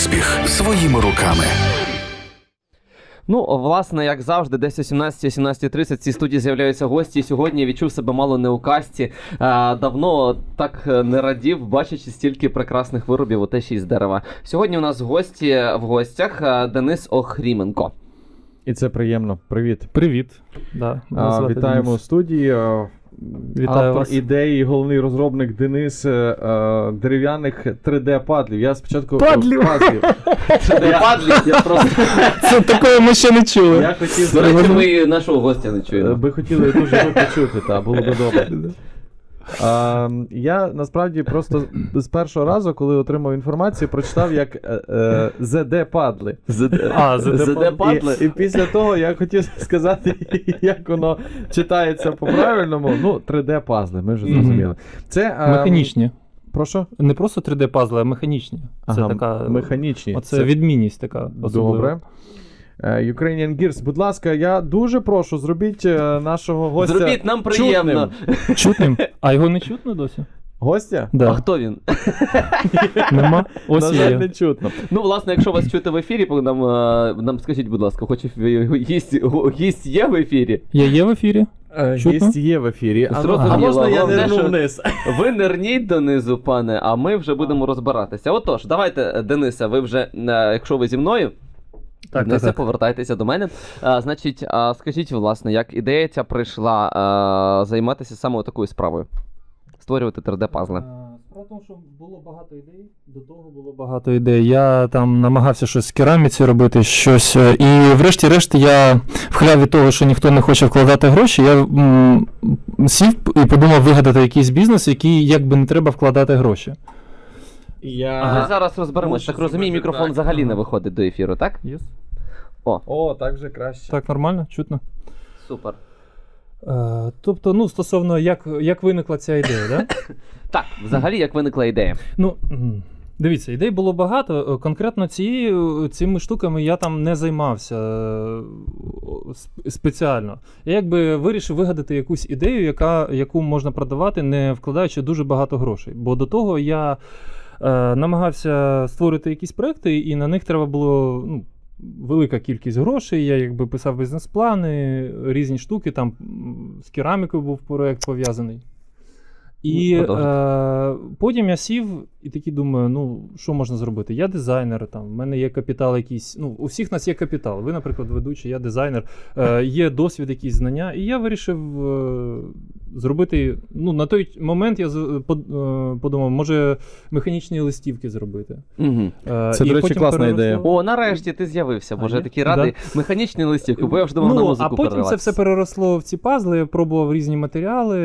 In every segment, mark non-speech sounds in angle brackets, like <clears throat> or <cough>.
успіх своїми руками. Ну, власне, як завжди, десь о 17-17.30 в цій студії з'являються гості. І Сьогодні я відчув себе мало не у касті. Е, давно так е, не радів, бачачи стільки прекрасних виробів, оте ще й з дерева. Сьогодні у нас гості в гостях е, Денис Охріменко. І це приємно. Привіт. Привіт. Да, А, вітаємо Денис. у студії. Вітаю Автор вас. ідеї, головний розробник Денис е, е, дерев'яних 3D-падлів. Я спочатку Падлів? Пазлів. 3D-падлів, <laughs> я просто Це такого ми ще не чули. Я хотів до речі, ми нашого гостя не Е, чуємо. би хотіли дуже почути, та було би добре. <laughs> А, я насправді просто з першого разу, коли отримав інформацію, прочитав як е, е, ZD падли. <laughs> А, ZD падли? І, і після того я хотів сказати, <laughs> як воно читається по-правильному. Ну, 3D пазли, ми вже зрозуміли. Це е, Механічні. Прошу? Не просто 3D пазли, а механічні. Це Ага, така механічні. Оце Це відмінність така особлива. Добре. Е, Ukrainian Gears, будь ласка, я дуже прошу, зробіть е, нашого гостя. Зробіть нам приємно. чутним. Чутним? <laughs> А його не чутно досі? Гостя? А хто він? <laughs> Нема? Ось є. не чутно. Ну, власне, якщо вас чути в ефірі, нам, е, нам скажіть, будь ласка, хоч гість, гість є в ефірі? Я є в ефірі? Чутно? Гість є в ефірі. А, Зрозуміло, а можна я нирну що- вниз? <laughs> Ви нирніть донизу, пане, а ми вже будемо розбиратися. Отож, давайте, Денисе, ви вже, якщо ви зі мною, Так, Денисе, так, так. повертайтеся до мене. А, значить, а, скажіть, власне, як ідея ця прийшла а, займатися саме такою справою? Створювати 3D-пазли. Е, Справа в тому, що було багато ідей, до того було багато ідей. Я там намагався щось з кераміці робити, щось. е, І врешті-решт я вхляв від того, що ніхто не хоче вкладати гроші. Я м, сів і подумав вигадати якийсь бізнес, який якби не треба вкладати гроші. Я... Ми зараз розберемось. Так розумію, мікрофон так. взагалі не виходить до ефіру, так? Yes. О, так вже краще. Так, нормально, чутно. Супер. Е, тобто, ну, стосовно як, як виникла ця ідея, да? <coughs> Так, взагалі, як виникла ідея? Ну, дивіться, ідей було багато. Е, Конкретно цією, цими штуками я там не займався е, спеціально. Я якби вирішив вигадати якусь ідею, яка, яку можна продавати, не вкладаючи дуже багато грошей. Бо до того я намагався створити якісь проекти, і на них треба було. Ну, Велика кількість грошей, я якби писав бізнес-плани, різні штуки. Там з керамікою був проект пов'язаний. І Ну, е, потім я сів і такий думаю: ну, що можна зробити? Я дизайнер, там, в мене є капітал якийсь. Ну, у всіх нас є капітал. Ви, наприклад, ведучий, я дизайнер, е, є досвід, якісь знання. І я вирішив е, зробити. Ну, на той момент я е, подумав, може механічні листівки зробити. Угу. Це, до речі, класна переросло- ідея. О, нарешті ти з'явився. А, Боже, є? такий радий. Механічний листівку, бо я вже думав на ну, музику а потім це все переросло в ці пазли, я пробував різні матеріали.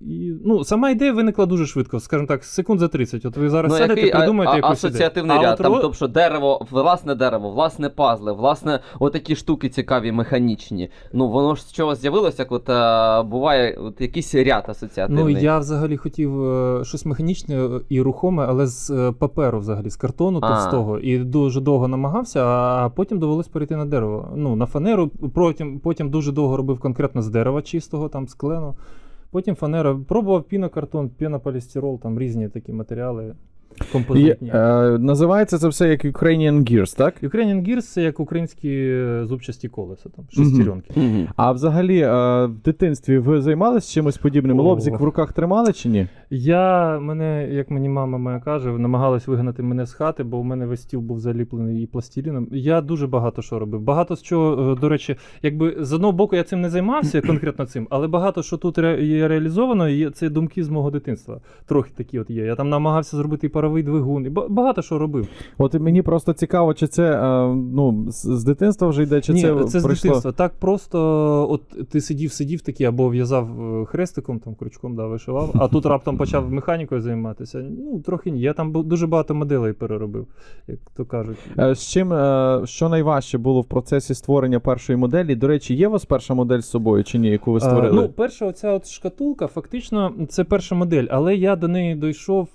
І, ну, сама ідея виникла дуже швидко, скажімо так, секунд за 30. От ви зараз Ну, сядете, який придумаєте а- якусь асоціативний ідею. ряд. Там, тобто, що дерево, власне дерево, власне пазли, власне, отакі штуки цікаві, механічні. Ну, воно ж з чого з'явилося, як от е, буває от якийсь ряд Ну, я взагалі хотів е, щось механічне і рухоме, але з е, паперу, взагалі, з картону А. товстого. І дуже довго намагався, а потім довелось перейти на дерево. Ну, на фанеру. Потім, потім дуже довго робив конкретно з дерева чистого, там з клену. Потім фанера. Пробував пінокартон, пінополістирол, там різні такі матеріали І, композитні. е, називається це все як Ukrainian Gears, так? Ukrainian Gears це як українські е, зубчасті колеса, там, шестеренки. Мгм. А взагалі, е, в дитинстві ви займалися чимось подібним? Лобзик в руках тримали чи ні? Я мене, як мені мама моя каже, намагалась вигнати мене з хати, бо у мене весь стіл був заліплений і пластиліном. Я дуже багато що робив. Багато з чого, е, до речі, якби з одного боку я цим не займався <clears throat> конкретно цим, але багато що тут ре- є реалізовано, є це думки з мого дитинства. Трохи такі от є. Я там намагався зробити і паровий двигун, і багато що робив. От мені просто цікаво, чи це е, ну, з, дитинства вже йде, чи Ні, це, це, з прийшло... дитинства. Так просто, от ти сидів, сидів такий, або в'язав е, хрестиком, там крючком да, вишивав, а тут раптом почав механікою займатися. Ну, трохи ні. Я там дуже багато моделей переробив, як то кажуть. Е, З чим, е, що найважче було в процесі створення першої моделі? До речі, є у вас перша модель з собою чи ні, яку ви Е, створили? ну, перша оця от шкатулка, фактично, це перша модель, але я до неї дійшов.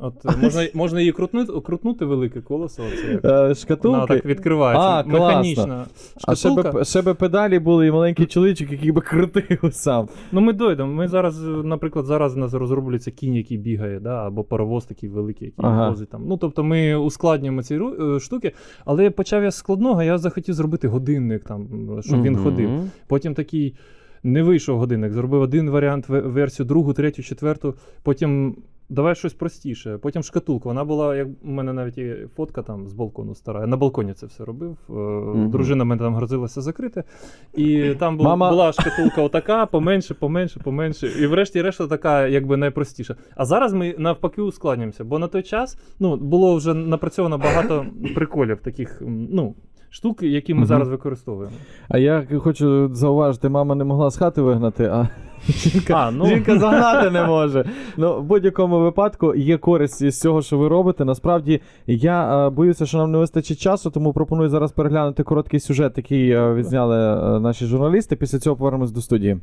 От е, можна, можна її крутнути, крутнути велике колесо. Оце як. Е, Вона так відкривається. А, класно. механічна А ще би, ще би педалі були і маленький чоловічок, який би крутив <laughs> сам. Ну, ми дойдемо. Ми зараз, наприклад, зараз у нас розроблюється кінь, який бігає, да, або паровоз такий великий, який Ага. возить там. Ну, тобто ми ускладнюємо ці е, штуки, але почав я з складного, я захотів зробити годинник, там, щоб він Мгм. ходив. Потім такий не вийшов годинник, зробив один варіант, версію, другу, третю, четверту. Потім давай щось простіше. Потім шкатулка. Вона була, як у мене навіть є фотка там з балкону стара. Я на балконі це все робив. Е, Дружина мене там грозилася закрити. І там бу- Мама- була шкатулка отака, поменше, поменше, поменше. І врешті решта така, якби найпростіша. А зараз ми навпаки ускладнюємося, бо на той час ну, було вже напрацьовано багато <coughs> приколів таких. ну. Штук, які ми Мгм. зараз використовуємо. А я хочу зауважити, мама не могла з хати вигнати, а жінка, А, ну. жінка загнати не може. Ну, в будь-якому випадку є користь із цього, що ви робите. Насправді, я е, боюся, що нам не вистачить часу, тому пропоную зараз переглянути короткий сюжет, який е, відзняли е, наші журналісти. Після цього повернемось до студії.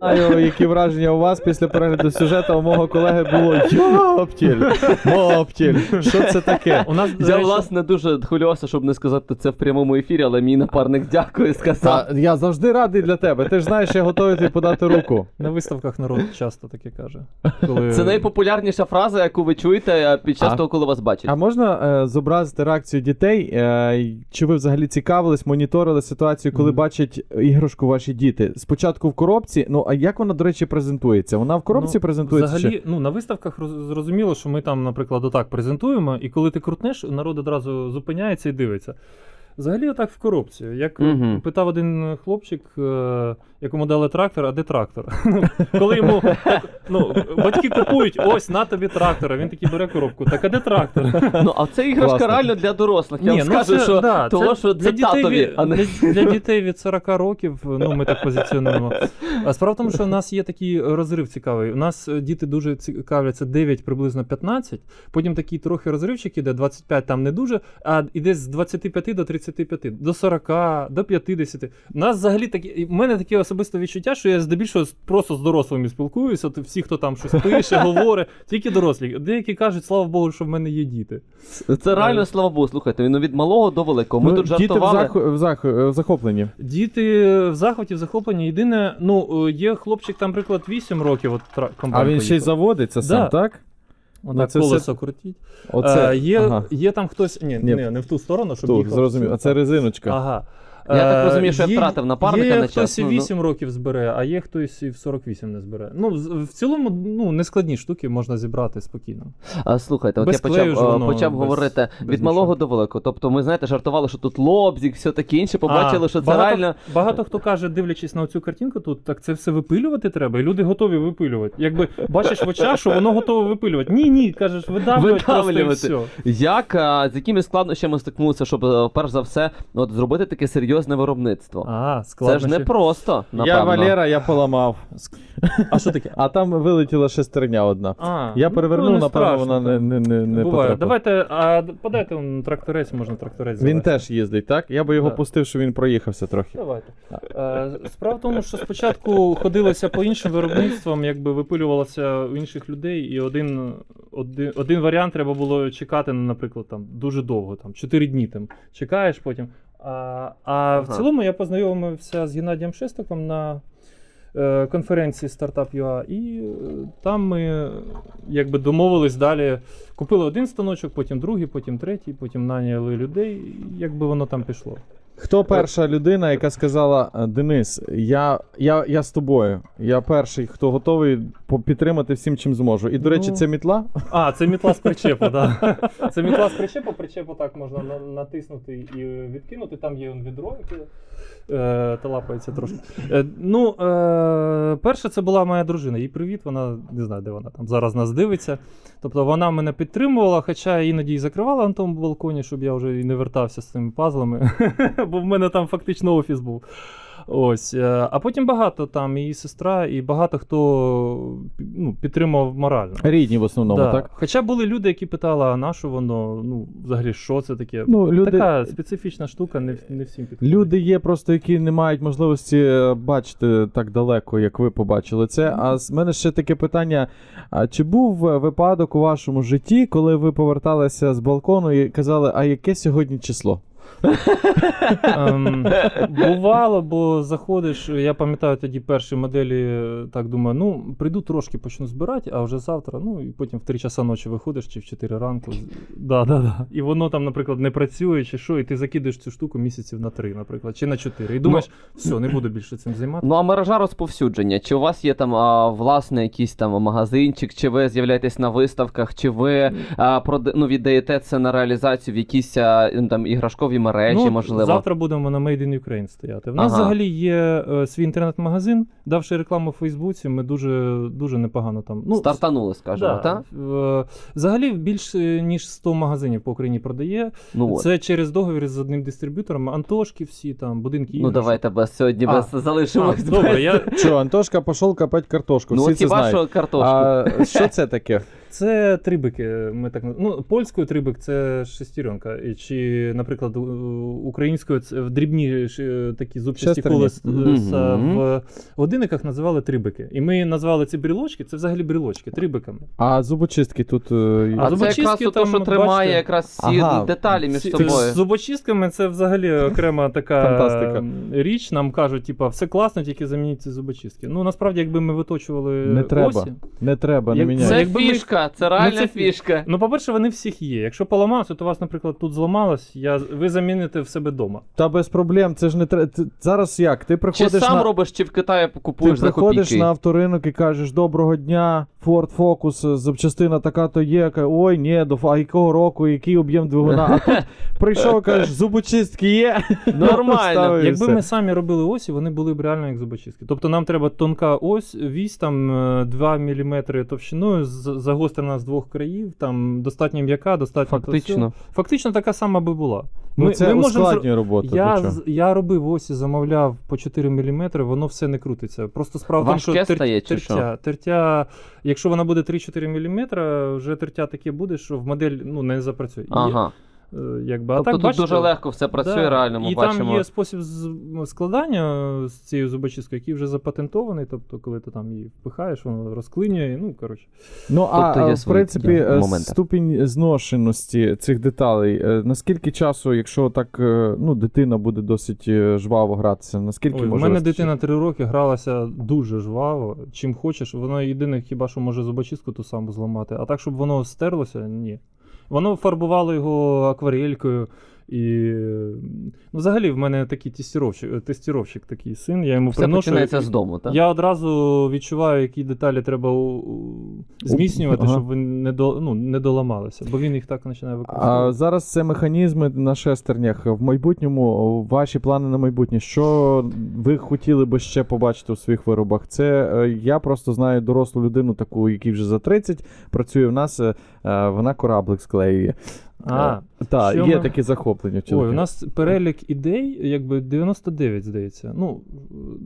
Знаю, <laughs> які враження у вас після перегляду сюжету у мого колеги було Йоптіль! Моптіль! Що це таке? У нас, Я, власне, дуже хвилювався, щоб не сказати це в прямому ефірі, але мій напарник дякую сказав. Та, я завжди радий для тебе. Ти ж знаєш, я готовий тобі подати руку. на виставках народ часто таке каже. Коли... Це найпопулярніша фраза, яку ви чуєте е, під час А- того, коли вас бачать. А можна е, зобразити реакцію дітей? Е, чи ви взагалі цікавились, моніторили ситуацію, коли Мгм. бачать іграшку ваші діти? Спочатку в коробці. Ну а як вона, до речі, презентується? Вона в коробці Ну, презентується? Взагалі, чи? ну на виставках зрозуміло, що ми там, наприклад, отак презентуємо, і коли ти крутнеш, народ одразу зупиняється і дивиться. Взагалі, отак в коробці. Як угу. питав один хлопчик, е, якому дали трактор, а де трактор? <laughs> Коли йому так, ну, батьки купують, ось на тобі трактор, а він такий бере коробку. Так а де трактор? <laughs> Ну, а це іграшка Класно. реально для дорослих. Я вам ну скажу, це- що да, того, що це дітей татові, від- а не для, <laughs> для дітей від 40 років, ну ми так позиціонуємо. А справа в тому, що в нас є такий розрив цікавий. У нас е, діти дуже цікавляться 9, приблизно 15, потім такий трохи розривчик іде, 25 там не дуже, а іде з 25 до 35, до 40, до 50. У нас взагалі такі. У мене таке особисте відчуття, що я здебільшого просто з дорослими спілкуюся. Всі, хто там щось пише, говорить, тільки дорослі. Деякі кажуть, слава Богу, що в мене є діти. це реально слава Богу. Слухайте, ну від малого до великого. Ми Ну, тут діти в, жартували. захо- в, захо- в захопленні. Діти в захваті, в захопленні. Єдине, ну, е, є хлопчик, там, наприклад, 8 років, от тра- А він ще й заводиться сам, Да. так? Отак Ну, це колесо все- крутіть. Оце. Е, є, ага. є там хтось. Ні, Ні. ні, не в ту сторону, щоб Тут, їхав. зрозумів. А це резиночка. Ага. Я так Е, розумію, що я є- втратив напарника є на хтось час, і ну, 8 років збере, а є хтось і в 48 не збере. Ну, з- в цілому, ну, нескладні штуки можна зібрати спокійно. А, слухайте, от Без я почав, клею ж е, воно, почав без- говорити без від малого нічого. до великого. Тобто, ми знаєте, жартували, що тут лобзик, все таке інше. Побачили, А, що це багато, реально. Багато хто каже, дивлячись на цю картинку, тут так це все випилювати треба, і люди готові випилювати. Якби бачиш в очах, що воно готове випилювати. Ні, ні, кажеш, видавлювати просто і Видавлювати. все. Як, а, з якими складнощами стикнулися, щоб, е, перш за все, от, зробити таке серйозне серйозне виробництво. А, складно. Це ж не ще. просто, напевно. Я Валера, я поламав. А що таке? А там вилетіла шестерня одна. А, Я ну, перевернув, не напевно, страшно, вона не, так. не, не, не Буває. потрапила. Давайте, а подайте он, тракторець, можна тракторець. Він завести. теж їздить, так? Я би його Да. пустив, що він проїхався трохи. Давайте. Е, Справа в тому, що спочатку ходилося по іншим виробництвам, якби випилювалося у інших людей, і один, один, один варіант треба було чекати, ну, наприклад, там дуже довго, там 4 дні там чекаєш потім. А, а в цілому я познайомився з Геннадієм Шестиком на е, конференції Startup.ua, і е, там ми якби домовились далі. Купили один станочок, потім другий, потім третій, потім наняли людей, і якби воно там пішло. Хто перша людина, яка сказала: «Е, Денис, я, я, я з тобою. Я перший, хто готовий підтримати всім, чим зможу. І, до речі, Ну, це мітла? А, це мітла з причепу, так. <laughs> Це мітла з причепу, причепу так можна натиснути і відкинути. Там є он відро, яке е, та лапається трошки. Е, ну, е, перше, це була моя дружина. Їй привіт, вона не знаю, де вона там зараз нас дивиться. Тобто вона мене підтримувала, хоча іноді і закривала на тому балконі, щоб я вже і не вертався з цими пазлами, <laughs> бо в мене там фактично офіс був. Ось, е, а потім багато там і сестра, і багато хто ну, підтримав морально. Рідні в основному, Да. так? Хоча були люди, які питали, а на що воно? Ну, взагалі, що це таке? Ну, люди, Така специфічна штука, не, не всім підходить. люди є просто, які не мають можливості е, бачити так далеко, як ви побачили це. А з мене ще таке питання: а чи був е, випадок у вашому житті, коли ви поверталися з балкону і казали, а яке сьогодні число? Ем, бувало, бо заходиш, я пам'ятаю тоді перші моделі, так думаю, ну, прийду трошки почну збирати, а вже завтра, ну і потім в 3 часа ночі виходиш чи в 4 ранку. Да, да, да. І воно там, наприклад, не працює, чи що, і ти закидаєш цю штуку місяців на 3, наприклад, чи на 4. І думаєш, все, не буду більше цим займатися. Ну а мережа розповсюдження. Чи у вас є там а, власне якийсь там магазинчик, чи ви з'являєтесь на виставках, чи ви а, прода- ну, віддаєте це на реалізацію в якісь а, ну, там іграшкові мережі, Ну, можливо? Завтра будемо на Made in Ukraine стояти. В нас Ага. взагалі є е, свій інтернет-магазин, давши рекламу в Фейсбуці, ми дуже, дуже непогано там. Ну, Стартанули, скажімо, да, так? Взагалі більше ніж 100 магазинів по Україні продає. Ну, от. Це через договір з одним дистриб'ютором. Антошки всі там, будинки ну давайте без сьогодні А. без залишимось. А, добре, я... Що, Антошка пішов копати картошку, Ну всі це знають. що картошку. А що це таке? Це трибики. Ми так ну, польською трибик це шестеренка. Чи, наприклад, українською це в дрібні такі зубчасті Шестерні. колеса Мгм. в годинниках називали трибики. І ми назвали ці брілочки, це взагалі брілочки, трибиками. А зубочистки тут. е, А, А це зубочистки якраз то, що тримає бачите? якраз всі Ага. деталі між собою. З зубочистками це взагалі окрема така Фантастика. річ. Нам кажуть, типа, все класно, тільки замініть ці зубочистки. Ну насправді, якби ми виточували Не треба. осі. Не треба, не Як- міняй. Це якби ми- це реальна Ну, це фі- фішка. Ну, по-перше, вони всіх є. Якщо поламався, то у вас, наприклад, тут зламалось, я... ви заміните в себе вдома. Та без проблем, це ж не треба. Зараз як? Ти Чи приходиш сам на... робиш, чи в Китаї Ти купуєш за приходиш копійки? на авторинок і кажеш: Доброго дня, Ford Focus, запчастина така то є. Ка- Ой, ні, до фа- а якого року, який об'єм двигуна. А тут прийшов, кажеш, зубочистки є. <laughs> Нормально. Якби все. ми самі робили осі, вони були б реально як зубочистки. Тобто нам треба тонка ось, вісь там е, 2 мм товщиною, з- загострена з двох країв, там достатньо м'яка, достатньо Фактично. Фактично така сама би була. Ну, це можемо робота. Я, я робив осі, замовляв по 4 мм, воно все не крутиться. Просто справа в тому, що тер- стає чи тертя, тертя, якщо вона буде 3-4 мм, вже тертя таке буде, що в модель ну, не запрацює. І, Ага. Е, якби, а Тобто так, тут бачите, дуже легко все працює, Да, реально ми і бачимо. там є спосіб складання з цією зубочисткою, який вже запатентований. Тобто, коли ти там її впихаєш, воно розклинює. Ну, коротше. Ну, а Тобто в принципі, такі е, ступінь зношеності цих деталей. е, Наскільки часу, якщо так е, ну, дитина буде досить е, жваво гратися, наскільки Ой, може мене вистачити? дитина 3 роки гралася дуже жваво. Чим хочеш, воно єдине, хіба що може зубочистку ту саму зламати. А так, щоб воно стерлося, ні. Воно фарбувало його акварелькою. І ну, взагалі в мене такий тестіровщик, тестіровщик такий син. Я йому Все приношу. починається з дому, так? Я одразу відчуваю, які деталі треба зміцнювати, Ага. щоб вони не, до, ну, не доламалися, бо він їх так починає А використовувати. зараз це механізми на шестернях. В майбутньому ваші плани на майбутнє. Що ви хотіли би ще побачити у своїх виробах? Це е, я просто знаю дорослу людину, таку, якій вже за 30 працює в нас. е, е, Вона кораблик склеює. А, Так, що є ми- такі захоплення. в Ой, у нас перелік ідей, якби 99, здається. Ну,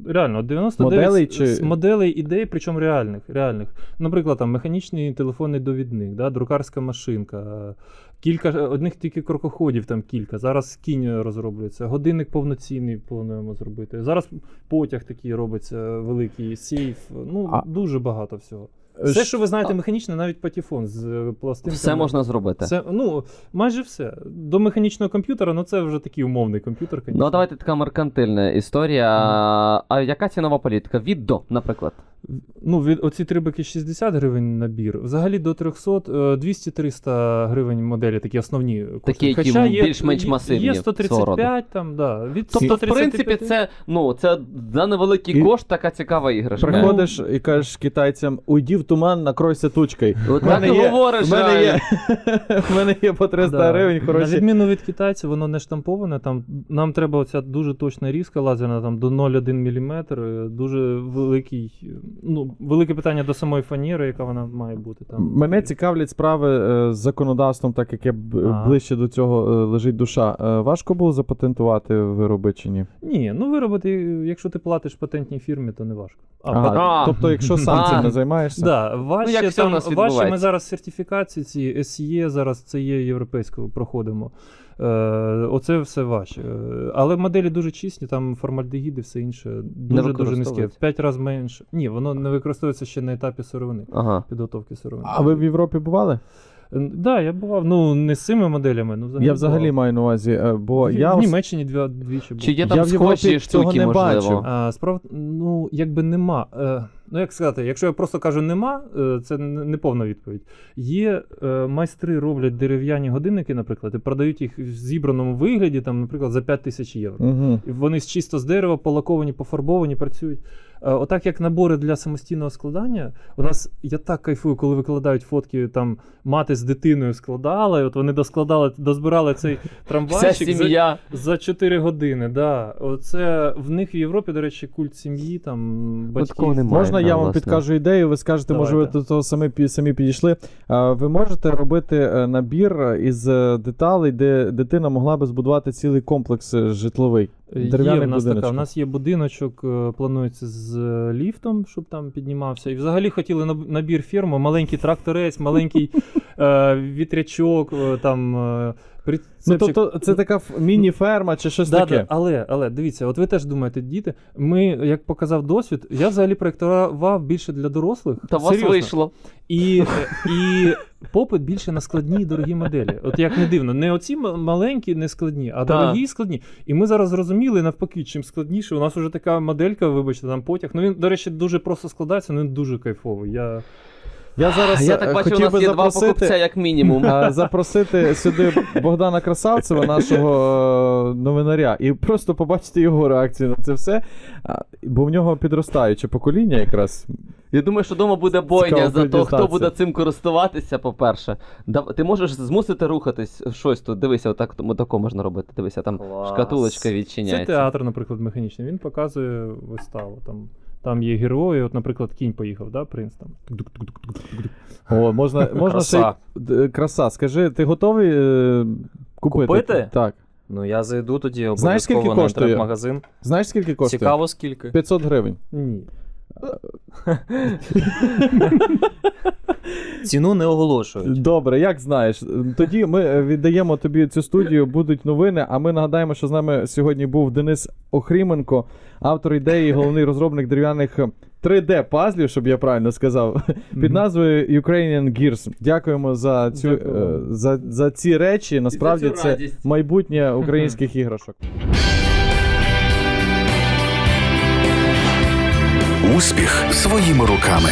реально, 99 Моделей чи- моделей ідей, причому реальних. реальних. Наприклад, там механічний телефонний довідник, да, друкарська машинка, кілька одних тільки крокоходів, там кілька. Зараз кінь розроблюється, годинник повноцінний плануємо зробити. Зараз потяг такий робиться, великий сейф. Ну, А- дуже багато всього. Е, Все, ш- що ви знаєте, механічне, навіть патіфон з е, пластинками. Все можна зробити. Це, ну, майже все. До механічного комп'ютера, ну це вже такий умовний комп'ютер, звісно. Ну, а давайте така меркантильна історія. А яка цінова політика? Від до, наприклад. Ну, від оці три бики 60 гривень набір. Взагалі до 300, е, 200-300 гривень моделі, такі основні коштують. Такі, які Хоча є, більш-менш масивні Є свого 135 там, да. Від Тобто, в принципі, це, ну, це за невеликий І- кошт така цікава іграшка. Приходиш і кажеш китайцям: уйди в туман, накройся тучкою. От мене так і є- говориш, в мене є, <laughs> в мене є по 300 Да. гривень, На відміну від китайців, воно не штамповане. Там, нам треба оця дуже точна різка лазерна, там до 0,1 мм. Дуже великий, е, ну, велике питання до самої фанери, яка вона має бути там. Мене цікавлять справи е, з законодавством, так як я б- Ага. ближче до цього е, лежить душа. Е, Важко було запатентувати вироби чи ні? Ні, ну виробити, якщо ти платиш патентній фірмі, то не важко. А, Ага, пат- А. Тобто, якщо сам цим не займаєшся. Да, важче, як все там, нас важче ми відбувається. зараз сертифікації, ці SE, зараз це є європейською проходимо. Е, оце все важче. Е, Але моделі дуже чисті, там формальдегіди, все інше дуже дуже низьке. В 5 разів менше. Ні, воно не використовується ще на етапі сировини, Ага. підготовки сировини. А ви в Європі бували? Так, да, я бував, ну не з цими моделями, ну взагалі. Я взагалі бував. маю на увазі, е, бо в, я в Німеччині дві, двічі був. Чи є там в Європі схожі штуки, не можливо? бачив. А, справ... Ну, якби нема. Ну, як сказати, якщо я просто кажу нема, е, це не повна відповідь. Є е, майстри роблять дерев'яні годинники, наприклад, і продають їх в зібраному вигляді, там, наприклад, за 5 тисяч євро. Мгм. І вони чисто з дерева, полаковані, пофарбовані, працюють. Е, Отак як набори для самостійного складання, у нас я так кайфую, коли викладають фотки, там мати з дитиною складала, і от вони доскладали, дозбирали цей трамвайчик. за- за 4 години, да. Оце в них в Європі, до речі, культ сім'ї, там батьків. немає. Можна я вам власне. підкажу ідею, ви скажете, може ви до того самі, пі- самі підійшли. Ви можете робити е, набір із е, деталей, де дитина могла би збудувати цілий комплекс е, житловий. Є Дерев'яний в нас така. У нас є будиночок, е, планується з е, ліфтом, щоб там піднімався. І взагалі хотіли наб- набір фірми, маленький тракторець, маленький е, вітрячок, е, там. е, Ну, тобто це така міні-ферма чи щось Да, таке. да, але, але дивіться, от ви теж думаєте, діти. Ми, як показав досвід, я взагалі проєктував більше для дорослих. Та вас вийшло. І, і попит більше на складні і дорогі моделі. От як не дивно, не оці маленькі, не складні, а дорогі і складні. І ми зараз зрозуміли навпаки, чим складніше. У нас вже така моделька, вибачте, там потяг. Ну він, до речі, дуже просто складається, але він дуже кайфовий. Я... Я зараз Я е, так бачу, у хотів нас би є два покупця, запросити, як мінімум. е, запросити сюди Богдана Красавцева, нашого е, новинаря, і просто побачити його реакцію на це все. А, Бо в нього підростаюче покоління якраз. Я думаю, що вдома буде бойня Цікаво за те, хто дізнатися. буде цим користуватися, по-перше. Да- Ти можеш змусити рухатись щось тут. Дивися, отак тако можна робити. Дивися, там Клас. шкатулочка Це відчиняється. театр, наприклад, механічний. Він показує виставу. Там, там є герої, от, наприклад, кінь поїхав, да, принц там. О, можна, можна ще Краса. Д- краса. Скажи, ти готовий е, купити? Купити? Так. Ну я зайду тоді Знаєш, скільки обов'язково на коштує? інтернет-магазин. Знаєш, скільки коштує? Цікаво скільки. 500 гривень. Ні. <laughs> <laughs> <laughs> Ціну не оголошують. Добре, як знаєш. Тоді ми е, віддаємо тобі цю студію, будуть новини. А ми нагадаємо, що з нами сьогодні був Денис Охріменко, автор ідеї, і головний розробник дерев'яних 3D пазлів, щоб я правильно сказав, <laughs> під назвою Ukrainian Gears. Дякуємо за цю Дякую е, за, за ці речі. Насправді це майбутнє українських іграшок. Успіх своїми руками.